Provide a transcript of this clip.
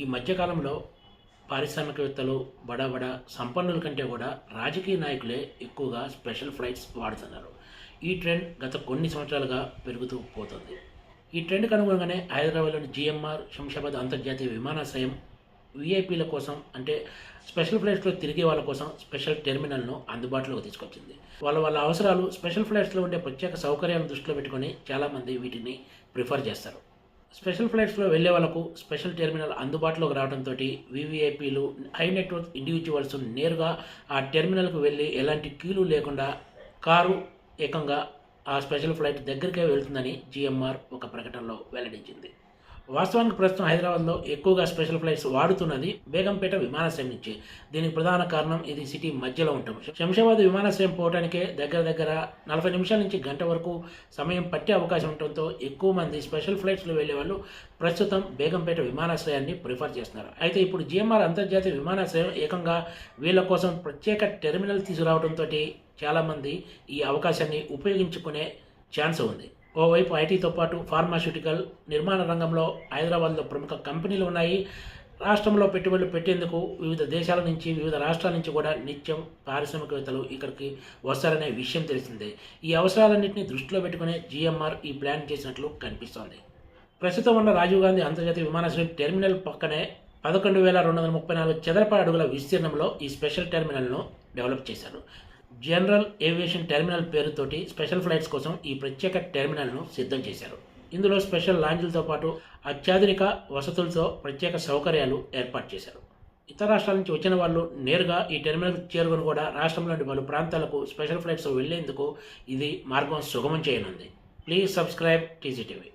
ఈ మధ్యకాలంలో పారిశ్రామికవేత్తలు బడా బడా సంపన్నుల కంటే కూడా రాజకీయ నాయకులే ఎక్కువగా స్పెషల్ ఫ్లైట్స్ వాడుతున్నారు. ఈ ట్రెండ్ గత కొన్ని సంవత్సరాలుగా పెరుగుతూ పోతుంది. ఈ ట్రెండ్కి అనుగుణంగానే హైదరాబాద్లోని జిఎంఆర్ శంషాబాద్ అంతర్జాతీయ విమానాశ్రయం విఐపీల కోసం అంటే స్పెషల్ ఫ్లైట్స్లో తిరిగే వాళ్ళ కోసం స్పెషల్ టెర్మినల్ను అందుబాటులోకి తీసుకొచ్చింది. వాళ్ళ వాళ్ళ అవసరాలు స్పెషల్ ఫ్లైట్స్లో ఉండే ప్రత్యేక సౌకర్యాలను దృష్టిలో పెట్టుకొని చాలామంది వీటిని ప్రిఫర్ చేస్తారు. స్పెషల్ ఫ్లైట్స్లో వెళ్ళే వాళ్ళకు స్పెషల్ టెర్మినల్ అందుబాటులోకి రావడంతో వివిఐపీలు హై నెట్వర్క్ ఇండివిజువల్స్ నేరుగా ఆ టెర్మినల్కు వెళ్ళి ఎలాంటి క్యూలు లేకుండా కారు ఏకంగా ఆ స్పెషల్ ఫ్లైట్ దగ్గరికే వెళ్తుందని జిఎంఆర్ ఒక ప్రకటనలో వెల్లడించింది. వాస్తవానికి ప్రస్తుతం హైదరాబాద్లో ఎక్కువగా స్పెషల్ ఫ్లైట్స్ వాడుతున్నది బేగంపేట విమానాశ్రయం నుంచి. దీనికి ప్రధాన కారణం ఇది సిటీ మధ్యలో ఉండటం. శంషాబాద్ విమానాశ్రయం పోవడానికి దగ్గర దగ్గర నలభై నిమిషాల నుంచి గంట వరకు సమయం పట్టే అవకాశం ఉండటంతో ఎక్కువ మంది స్పెషల్ ఫ్లైట్స్లో వెళ్ళే వాళ్ళు ప్రస్తుతం బేగంపేట విమానాశ్రయాన్ని ప్రిఫర్ చేస్తున్నారు. అయితే ఇప్పుడు జిఎంఆర్ అంతర్జాతీయ విమానాశ్రయం ఏకంగా వీళ్ళ కోసం ప్రత్యేక టెర్మినల్ తీసుకురావడంతో చాలామంది ఈ అవకాశాన్ని ఉపయోగించుకునే ఛాన్స్ ఉంది. ఓవైపు ఐటీతో పాటు ఫార్మాస్యూటికల్ నిర్మాణ రంగంలో హైదరాబాద్లో ప్రముఖ కంపెనీలు ఉన్నాయి. రాష్ట్రంలో పెట్టుబడులు పెట్టేందుకు వివిధ దేశాల నుంచి వివిధ రాష్ట్రాల నుంచి కూడా నిత్యం పారిశ్రామికవేత్తలు ఇక్కడికి వస్తారనే విషయం తెలిసిందే. ఈ అవసరాలన్నింటినీ దృష్టిలో పెట్టుకునే జిఎంఆర్ ఈ ప్లాన్ చేసినట్లు కనిపిస్తోంది. ప్రస్తుతం ఉన్న రాజీవ్ గాంధీ అంతర్జాతీయ విమానాశ్రయం టెర్మినల్ పక్కనే పదకొండు వేల రెండు వందల ముప్పై నాలుగు చదరపు అడుగుల విస్తీర్ణంలో ఈ స్పెషల్ టెర్మినల్ను డెవలప్ చేశారు. జనరల్ ఏవియేషన్ టెర్మినల్ పేరుతోటి స్పెషల్ ఫ్లైట్స్ కోసం ఈ ప్రత్యేక టెర్మినల్ను సిద్ధం చేశారు. ఇందులో స్పెషల్ లాంజ్లతో పాటు అత్యాధునిక వసతులతో ప్రత్యేక సౌకర్యాలు ఏర్పాటు చేశారు. ఇతర రాష్ట్రాల నుంచి వచ్చిన వాళ్ళు నేరుగా ఈ టెర్మినల్ చేరుకుని కూడా రాష్ట్రంలోని పలు ప్రాంతాలకు స్పెషల్ ఫ్లైట్స్ వెళ్ళేందుకు ఇది మార్గం సుగమం చేయనుంది. Please subscribe TGTV